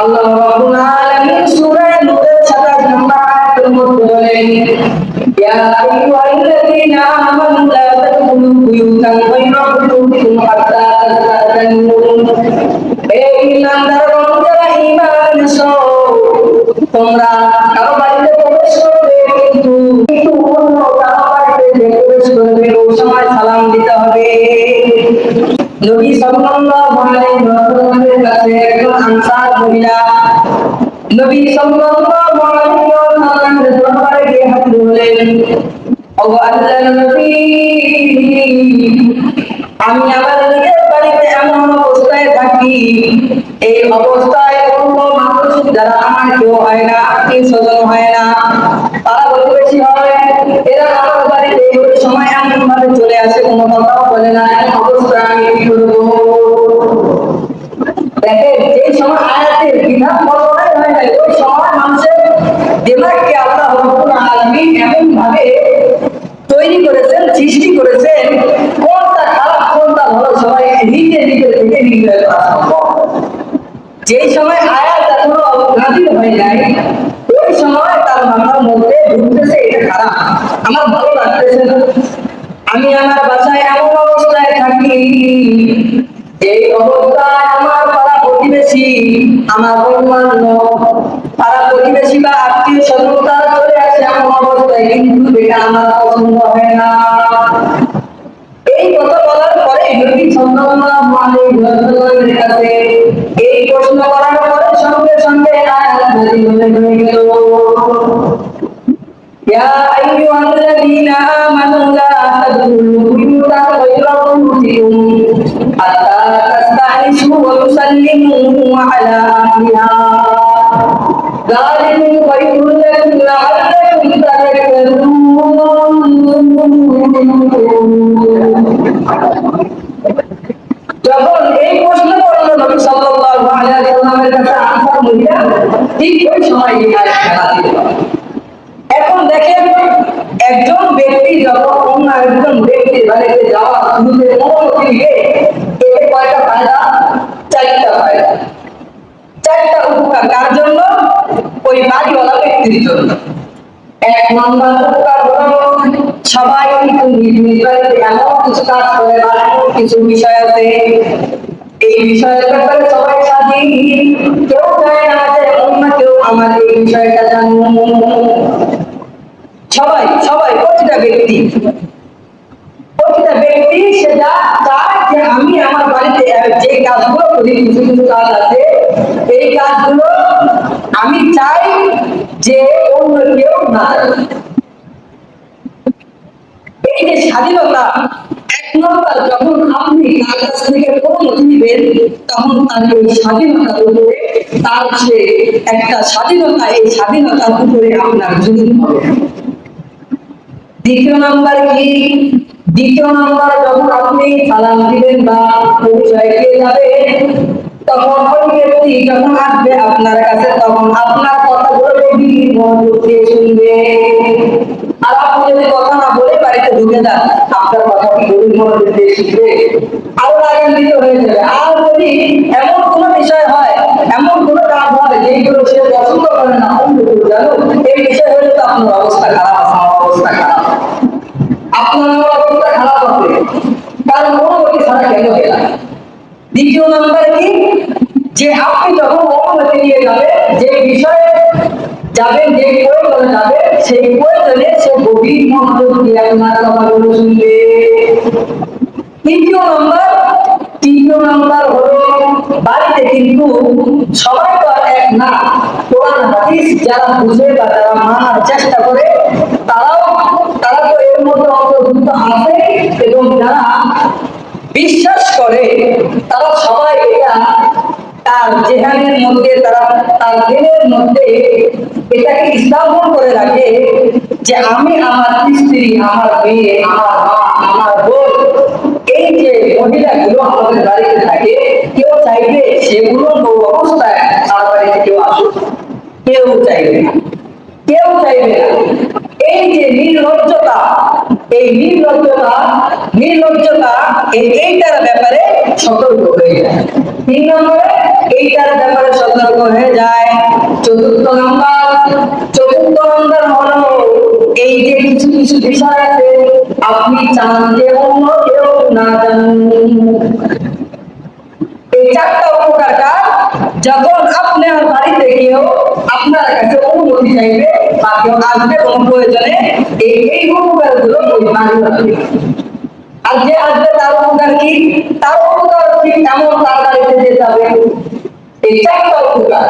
আল্লাহ রাব্বুল আলামিন সূরা নূরের 27 নম্বর আয়াতের মধ্যে বলেন, ইয়া আইয়ুহাল্লাযীনা আমানু লা তাদখুলু বুয়ুতান গায়রা বুয়ুতিকুম হাত্তা তাস্তাযিনু হে ঈমানদারগণ যারা ঈমান এনেছো। তোমরা সালাম দিতে হবে। নবী সাল্লাল্লাহু আলাইহি কাছে একজন আনসার মহিলা নবী আমি আমার নিজের বাড়িতে এমন অবস্থায় থাকি এই অবস্থায় কোনো মানুষ যারা আমার কেউ হয় না আত্মীয় স্বজন হয় না তারা প্রতিবেশী হয় এরা আমার বাড়িতে সময় এমন ভাবে চলে আসে, কোনো কথাও বলে না, এমন অবস্থায় আমি কি করব। দেখেন যে সময় আয়াতের বিধান বর্ণনাই হয় নাই, ওই সময় মানুষের দিমাগকে আল্লাহ রব্বুল আলামিন এমন ভাবে তৈরি করেছেন, সৃষ্টি করেছেন, কোনটা খারাপ, কোনটা ভালো, সবাই নিজে নিজে থেকে নিজে করা সম্ভব। যেই সময় আয়াত এখনও নাজিল হয় নাই, ওই সময় তার মাথার মধ্যে ঢুকতেছে এটা খারাপ। আমার ভালো লাগতেছে না। আমি আমার বাসায় এমন অবস্থায় থাকি এই অবস্থায় প্রতিবেশী আমার অন্যান্য পাড়া প্রতিবেশী বা আত্মীয় স্বজন তারা চলে আসে এমন অবস্থায় কিন্তু এটা আমার পছন্দ হয় না এই কথা বলার পরে নবী সাল্লাল্লাহু আলাইহি ওয়াসাল্লামের কাছে এই প্রশ্ন করার পরে সঙ্গে সঙ্গে আয়াত নাযিল হয়ে গেল يا أيها الذين آمنوا لا تدخلوا بيوتا غير بيوتكم حتى تستأنسوا وتسلموا على أهلها ذلكم خير لكم لعلكم تذكرون যখন এই প্রশ্ন করলো নবী সাল্লাল্লাহু আলাইহি ওয়াসাল্লামের কাছে আনসার মহিলা ঠিক ওই সময় এই আয়াতটা নাযিল হয় এখন দেখেন একজন ব্যক্তি যখন অন্য একজন ব্যক্তির বাড়িতে যাওয়া শুরুতে অনুমতি নিয়ে উপকার কার জন্য? ওই বাড়িওয়ালা ব্যক্তির জন্য। এক নম্বর উপকার সবাই কিন্তু নিজ নিজ এমন কিছু কাজ করে কিছু এই বিষয়ের ব্যাপারে সবাই স্বাধীন। কেউ চায় অন্য কেউ আমার এই বিষয়টা জানুন সবাই সবাই, প্রতিটা ব্যক্তি। প্রতিটা ব্যক্তি সেটা চায় যে আমি আমার বাড়িতে যে কাজগুলো করি, কিছু কিছু কাজ আছে এই কাজগুলো আমি চাই যে অন্য কেউ না এই যে স্বাধীনতা, এক নম্বর যখন আপনি তার কাছ থেকে দিবেন তখন এই স্বাধীনতার উপরে, তার যে একটা স্বাধীনতা, এই স্বাধীনতার উপরে আপনার দ্বিতীয় নাম্বার কি? দ্বিতীয় নাম্বার যখন আপনি সালাম দিবেন বা পরিচয় দিয়ে যাবেন তখন ওই ব্যক্তি যখন আসবে আপনার কাছে, তখন আপনার কথাগুলো গভীর মনোযোগ দিয়ে শুনবে। আর আপনি যদি কথা না বলে বাড়িতে ঢুকে যান, আপনার কথা কি গভীর মনোযোগ দিয়ে শিখবে আরও রাগান্বিত হয়ে যাবে। আর যদি এমন কোনো বিষয় হয়, এমন কোনো কাজ হয় যেগুলো সে পছন্দ করে না, অন্য কি যে আপনি যখন অনুমতি নিয়ে যাবেন, যে বিষয়ে যাবেন, যে প্রয়োজনে যাবেন, সেই প্রয়োজনে সে গভীর মনোযোগ আপনার কথাগুলো শুনবে। তৃতীয় নাম্বার তৃতীয় নাম্বার হলো বাড়িতে কিন্তু সবাই তো এক না। কোরআন, হাদিস যারা বুঝে বা যারা মানার চেষ্টা করে, তারাও, তারা তো এর মধ্যে অন্তর্ভুক্ত আছে এবং যারা বিশ্বাস করে, তারা সবাই এটা তার জেহানের মধ্যে, তারা তার দিনের মধ্যে এটাকে স্থাপন করে রাখে যে আমি আমার স্ত্রী, আমার মেয়ে, আমার মা, আমার বোন, এই যে মহিলাগুলো আমাদের বাড়িতে থাকে, কেউ চাইবে সেগুলো বউ অবস্থায় তার বাড়িতে কেউ আসুক। কেউ চাইবে না। কেউ চাইবে না। এই নির্লজ্জতা নির্লজ্জতা এইটার ব্যাপারে সতর্ক হয়ে যায়। তিন নম্বরে, এইটার ব্যাপারে সতর্ক হয়ে যায় চতুর্থ নম্বর। চতুর্থ নম্বর হলো এই যে কিছু কিছু বিষয় আছে, আপনি চান যে অন্য কেউ না জানুন এই চারটা উপকারটা যখন আপনার বাড়িতে কেউ আপনার কাছে অনুমতি চাইবে বা কেউ আসবে কোনো প্রয়োজনে, এই আর যে আসবে তার উপকার কি? তার উপকার কি এমন তার বাড়িতে যেতে হবে। এই চারটা উপকার।